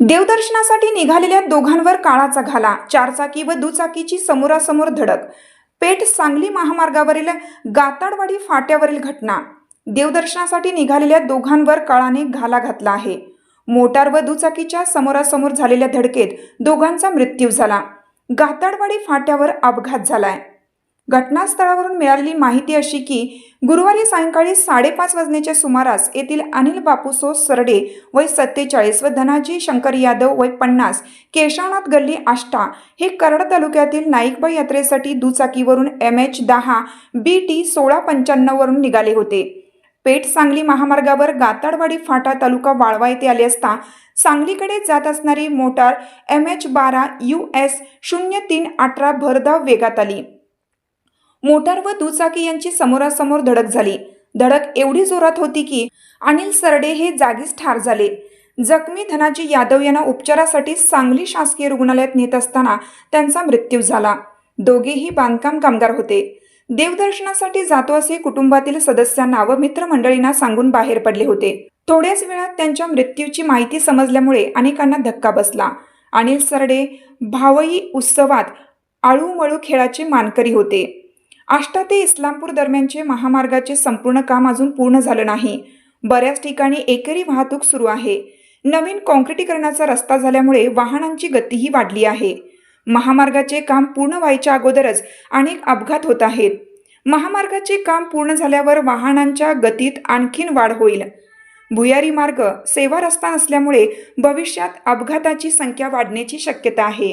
देवदर्शनासाठी निघालेल्या दोघांवर काळाचा घाला चारचाकी व दुचाकीची समोरासमोर धडक. पेठ सांगली महामार्गावरील गाताडवाडी फाट्यावरील घटना. देवदर्शनासाठी निघालेल्या दोघांवर काळाने घाला घातला आहे. मोटार व दुचाकीच्या समोरासमोर झालेल्या धडकेत दोघांचा मृत्यू झाला. गाताडवाडी फाट्यावर अपघात झालाय. घटनास्थळावरून मिळालेली माहिती अशी की गुरुवारी सायंकाळी साडेपाच वाजण्याच्या सुमारास येथील अनिल बापूसो सरडे वय सत्तेचाळीस व धनाजी शंकर यादव वय पन्नास केशवनाथ गल्ली आष्टा हे करड तालुक्यातील नाईकबाई यात्रेसाठी दुचाकीवरून एम एच दहा बी टी सोळा पंच्याण्णववरून निघाले होते. पेठ सांगली महामार्गावर गाताडवाडी फाटा तालुका वाळवा येथे आले असता सांगलीकडे जात असणारी मोटार एम एच बारा यू एस शून्य तीन अठरा भरधाव वेगात आली. मोटार व दुचाकी यांची समोरासमोर धडक झाली. धडक एवढी जोरात होती की अनिल सरडे हे जागीच ठार झाले. जखमी धनाजी यादव यांना उपचारासाठी सांगली शासकीय रुग्णालयात नेत असताना त्यांचा मृत्यू झाला. दोघेही बांधकाम कामगार होते. देवदर्शनासाठी जातो असे कुटुंबातील सदस्यांना व मित्रमंडळींना सांगून बाहेर पडले होते. थोड्याच वेळात त्यांच्या मृत्यूची माहिती समजल्यामुळे अनेकांना धक्का बसला. अनिल सरडे भावई उत्सवात आळूमळू खेळाचे मानकरी होते. आष्टा ते इस्लामपूर दरम्यानचे महामार्गाचे संपूर्ण काम अजून पूर्ण झालं नाही. बऱ्याच ठिकाणी एकेरी वाहतूक सुरू आहे. नवीन कॉन्क्रिटीकरणाचा रस्ता झाल्यामुळे वाहनांची गतीही वाढली आहे. महामार्गाचे काम पूर्ण व्हायच्या अगोदरच अनेक अपघात होत आहेत. महामार्गाचे काम पूर्ण झाल्यावर वाहनांच्या गतीत आणखीन वाढ होईल. भुयारी मार्ग सेवा रस्ता नसल्यामुळे भविष्यात अपघाताची संख्या वाढण्याची शक्यता आहे.